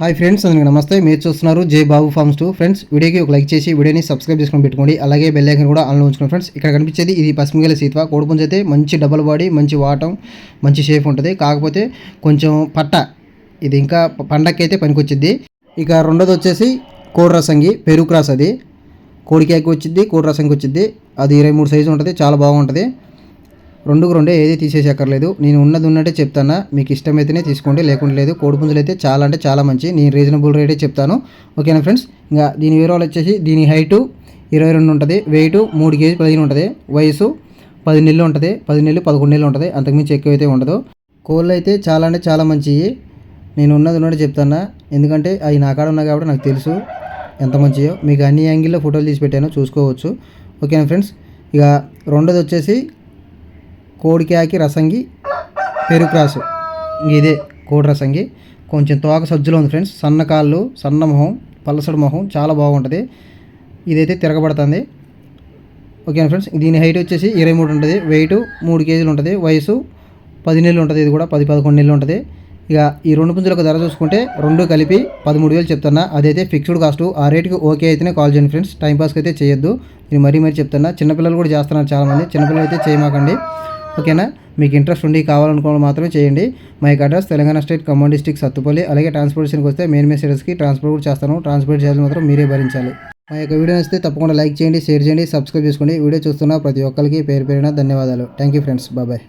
Hi friends అందరికీ నమస్తే. మీరు చూస్తున్నారు జై బాబు ఫార్మ్స్ టూ. ఫ్రెండ్స్ వీడియోకి ఒక లైక్ చేసి వీడియోని సబ్స్క్రైబ్ చేసుకొని పెట్టుకోండి. అలాగే బెల్ ఐకన్ కూడా ఆన్లో ఉంచుకోండి. ఫ్రెండ్స్ ఇక్కడ కనిపించేది ఇది పసుపుగల సీత్వ. కోడిపుంజ అయితే మంచి డబల్ బాడీ మంచి వాటం మంచి షేప్ ఉంటుంది. కాకపోతే కొంచెం పట్ట. ఇది ఇంకా పండక్కైతే పనికొచ్చింది ఇక రెండోది వచ్చేసి కోడి రసంగి పెరుగు క్రాస్ అది. కోడికాయకి వచ్చింది కోడి రసంగి వచ్చింది అది ఇరవై మూడు సైజు ఉంటుంది చాలా బాగుంటుంది. రెండుకు రెండే ఏది తీసేసక్కర్లేదు నేను ఉన్నది ఉన్నట్టే చెప్తాను. మీకు ఇష్టమైతేనే తీసుకోండి లేకుండా లేదు. కోడిపుంజులు అయితే చాలా అంటే చాలా మంచి. నేను రీజనబుల్ రేటే చెప్తాను. ఓకేనా ఫ్రెండ్స్ ఇంకా దీని వివరాలు వచ్చేసి దీని హైటు ఇరవై రెండు ఉంటుంది. వెయిట్ మూడు కేజీ పదిహేను ఉంటుంది. వయసు పది నెలలు ఉంటుంది. పది నెలలు పదకొండు నెలలు ఉంటుంది. అంతకుమించి ఎక్కువ అయితే ఉండదు. కోళ్ళు అయితే చాలా అంటే చాలా మంచివి నేను ఉన్నది ఉన్నట్టు చెప్తాను. ఎందుకంటే అవి నా కాడ ఉన్నాయి కాబట్టి నాకు తెలుసు ఎంత మంచియో. మీకు అన్ని యాంగిల్లో ఫోటోలు తీసి పెట్టాను. చూసుకోవచ్చు. ఓకేనా ఫ్రెండ్స్ ఇక రెండోది వచ్చేసి కోడికాకి రసంగి పెరుక్రాసు. ఇదే కోడి రసంగి. కొంచెం తోక సజ్జులో ఉంది ఫ్రెండ్స్. సన్న కాళ్ళు సన్న మొహం పలసడి మొహం చాలా బాగుంటుంది. ఇదైతే తిరగబడుతుంది. ఓకేనా ఫ్రెండ్స్? దీని హైట్ వచ్చేసి ఇరవై మూడు ఉంటుంది. వెయిట్ మూడు కేజీలు ఉంటుంది. వయసు పది నెలలు ఉంటుంది. ఇది కూడా పది పదకొండు నెలలు ఉంటుంది. ఇక ఈ రెండు పుంజులకు ధర చూసుకుంటే రెండు కలిపి పదమూడు వేలు చెప్తున్నా. అదైతే ఫిక్స్డ్ కాస్ట్ ఆ రేటుకి ఓకే అయితేనే కాల్ చేయండి ఫ్రెండ్స్. టైంపాస్కి అయితే చేయొద్దు. నేను మరీ మరీ చెప్తున్నా. చిన్నపిల్లలు కూడా చేస్తున్నారు చాలామంది. చిన్నపిల్లలు అయితే చేయమాకండి. ఓకేనా? మీకు ఇంట్రెస్ట్ ఉండి కావాలనుకోవడం మాత్రమే చేయండి. మా యొక్క address Telangana state Khammam district Sathupalli అలాగే ట్రాన్స్పోర్టేషన్కి వస్తే మెయిన్ మెసేజెస్కి ట్రాన్స్పోర్ట్ కూడా చేస్తాను. ట్రాన్స్పోర్ట్ చేయాలి మాత్రం మీరే భరించాలి. మా యొక్క వీడియో నచ్చితే తప్పకుండా లైక్ చేయండి షేర్ చేయండి సబ్స్క్రైబ్ చేసుకోండి. వీడియో చూస్తున్న ప్రతి ఒక్కరికి పేరు పేరున ధన్యవాదాలు. థ్యాంక్ యూ ఫ్రెండ్స్ బాబాయ్